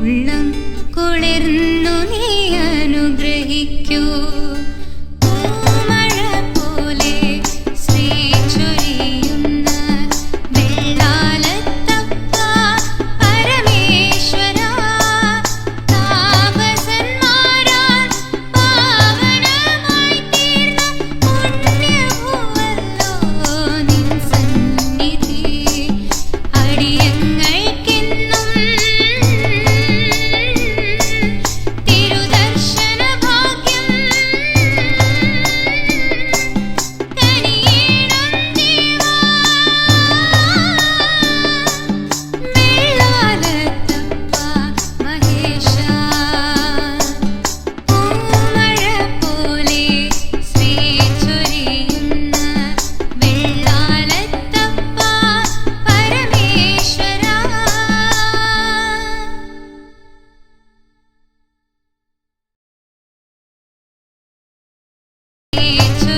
ഉള്ളം കുളിർന്നു നീ അനുഗ്രഹിക്ക teacher.